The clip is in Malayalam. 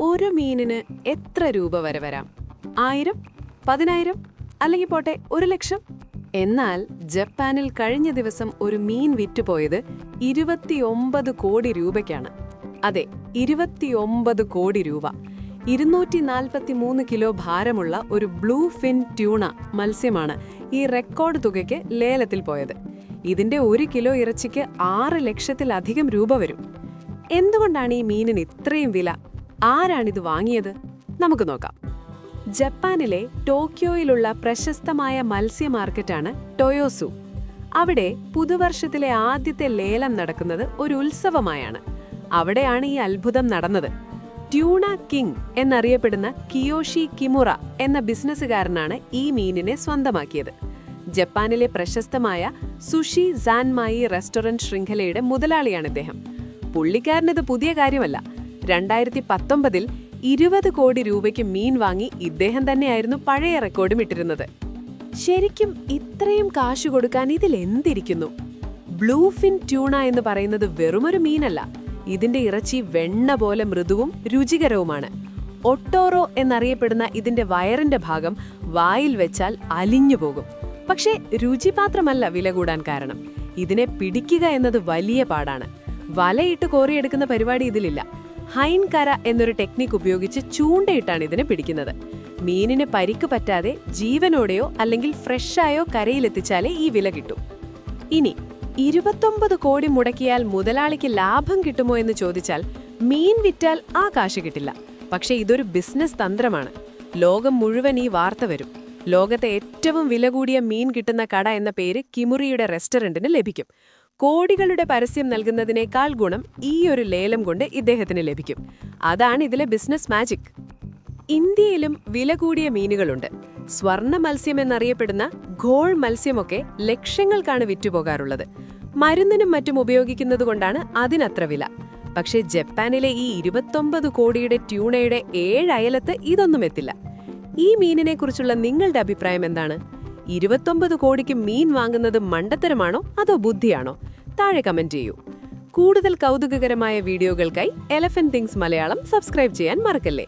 ഒരു മീനിന് എത്ര രൂപ വരെ വരാം? ആയിരം പതിനായിരം അല്ലെങ്കിൽ പോട്ടെ ഒരു ലക്ഷം? എന്നാൽ ജപ്പാനിൽ കഴിഞ്ഞ ദിവസം ഒരു മീൻ വിറ്റുപോയത് ഇരുപത്തിയൊമ്പത് കോടി രൂപയ്ക്കാണ്. അതെ ഇരുപത്തിയൊമ്പത് കോടി രൂപ. ഇരുന്നൂറ്റി നാൽപ്പത്തി മൂന്ന് കിലോ ഭാരമുള്ള ഒരു ബ്ലൂ ഫിൻ ട്യൂണ മത്സ്യമാണ് ഈ റെക്കോർഡ് തുകയ്ക്ക് ലേലത്തിൽ പോയത്. ഇതിന്റെ ഒരു കിലോ ഇറച്ചിക്ക് ആറ് ലക്ഷത്തിലധികം രൂപ വരും. എന്തുകൊണ്ടാണ് ഈ മീനിന് ഇത്രയും വില? ആരാണിത് വാങ്ങിയത്? നമുക്ക് നോക്കാം. ജപ്പാനിലെ ടോക്കിയോയിലുള്ള പ്രശസ്തമായ മത്സ്യ മാർക്കറ്റാണ് ടൊയോസു. അവിടെ പുതുവർഷത്തിലെ ആദ്യത്തെ ലേലം നടക്കുന്നത് ഒരു ഉത്സവമായാണ്. അവിടെയാണ് ഈ അത്ഭുതം നടന്നത്. ട്യൂണ കിങ് എന്നറിയപ്പെടുന്ന കിയോഷി കിമുറ എന്ന ബിസിനസ്സുകാരനാണ് ഈ മീനിനെ സ്വന്തമാക്കിയത്. ജപ്പാനിലെ പ്രശസ്തമായ സുഷി സാൻമായി റെസ്റ്റോറന്റ് ശൃംഖലയുടെ മുതലാളിയാണ് ഇദ്ദേഹം. പുള്ളിക്കാരനിത് പുതിയ കാര്യമല്ല. രണ്ടായിരത്തി പത്തൊമ്പതിൽ ഇരുപത് കോടി രൂപയ്ക്ക് മീൻ വാങ്ങി ഇദ്ദേഹം തന്നെയായിരുന്നു പഴയ റെക്കോർഡും ഇട്ടിരുന്നത്. ശരിക്കും ഇത്രയും കാശ് കൊടുക്കാൻ ഇതിൽ എന്തിരിക്കുന്നു? ബ്ലൂഫിൻ ട്യൂണ എന്ന് പറയുന്നത് വെറുമൊരു മീനല്ല. ഇതിന്റെ ഇറച്ചി വെണ്ണ പോലെ മൃദുവും രുചികരവുമാണ്. ഒട്ടോറോ എന്നറിയപ്പെടുന്ന ഇതിന്റെ വയറിന്റെ ഭാഗം വായിൽ വെച്ചാൽ അലിഞ്ഞു പോകും. പക്ഷേ രുചി മാത്രമല്ല വില കൂടാൻ കാരണം. ഇതിനെ പിടിക്കുക എന്നത് വലിയ പാടാണ്. വലയിട്ട് കോറിയെടുക്കുന്ന പരിപാടി ഇതിലില്ല. ഹൈൻ കര എന്നൊരു ടെക്നിക് ഉപയോഗിച്ച് ചൂണ്ടയിട്ടാണ് ഇതിനെ പിടിക്കുന്നത്. മീനിന് പരിക്ക് പറ്റാതെ ജീവനോടെയോ അല്ലെങ്കിൽ ഫ്രഷായോ കരയിലെത്തിച്ചാലേ ഈ വില കിട്ടൂ. ഇനി ഇരുപത്തൊമ്പത് കോടി മുടക്കിയാൽ മുതലാളിക്ക് ലാഭം കിട്ടുമോ എന്ന് ചോദിച്ചാൽ മീൻ വിറ്റാൽ ആ കാശ് കിട്ടില്ല. പക്ഷേ ഇതൊരു ബിസിനസ് തന്ത്രമാണ്. ലോകം മുഴുവൻ ഈ വാർത്ത വരും. ലോകത്തെ ഏറ്റവും വില കൂടിയ മീൻ കിട്ടുന്ന കട എന്ന പേര് കിമുറിയുടെ റെസ്റ്റോറന്റിന് ലഭിക്കും. കോടികളുടെ പരസ്യം നൽകുന്നതിനേക്കാൾ ഗുണം ഈ ഒരു ലേലം കൊണ്ട് ഇദ്ദേഹത്തിന് ലഭിക്കും. അതാണ് ഇതിലെ ബിസിനസ് മാജിക് ഇന്ത്യയിലും വില കൂടിയ മീനുകളുണ്ട്. സ്വർണ മത്സ്യം എന്നറിയപ്പെടുന്ന ഘോൾ മത്സ്യമൊക്കെ ലക്ഷങ്ങൾക്കാണ് വിറ്റുപോകാറുള്ളത്. മരുന്നിനും മറ്റും ഉപയോഗിക്കുന്നത് കൊണ്ടാണ് അതിനത്ര വില. പക്ഷേ ജപ്പാനിലെ ഈ ഇരുപത്തൊമ്പത് കോടിയുടെ ട്യൂണയുടെ ഏഴ് അയലത്ത് ഇതൊന്നും എത്തില്ല. ഈ മീനിനെ കുറിച്ചുള്ള നിങ്ങളുടെ അഭിപ്രായം എന്താണ്? ഇരുപത്തൊമ്പത് കോടിക്ക് മീൻ വാങ്ങുന്നത് മണ്ടത്തരമാണോ അതോ ബുദ്ധിയാണോ? താഴെ കമന്റ് ചെയ്യൂ. കൂടുതൽ കൗതുകകരമായ വീഡിയോകൾക്കായി എലഫന്റ് തിങ്സ് മലയാളം സബ്സ്ക്രൈബ് ചെയ്യാൻ മറക്കല്ലേ?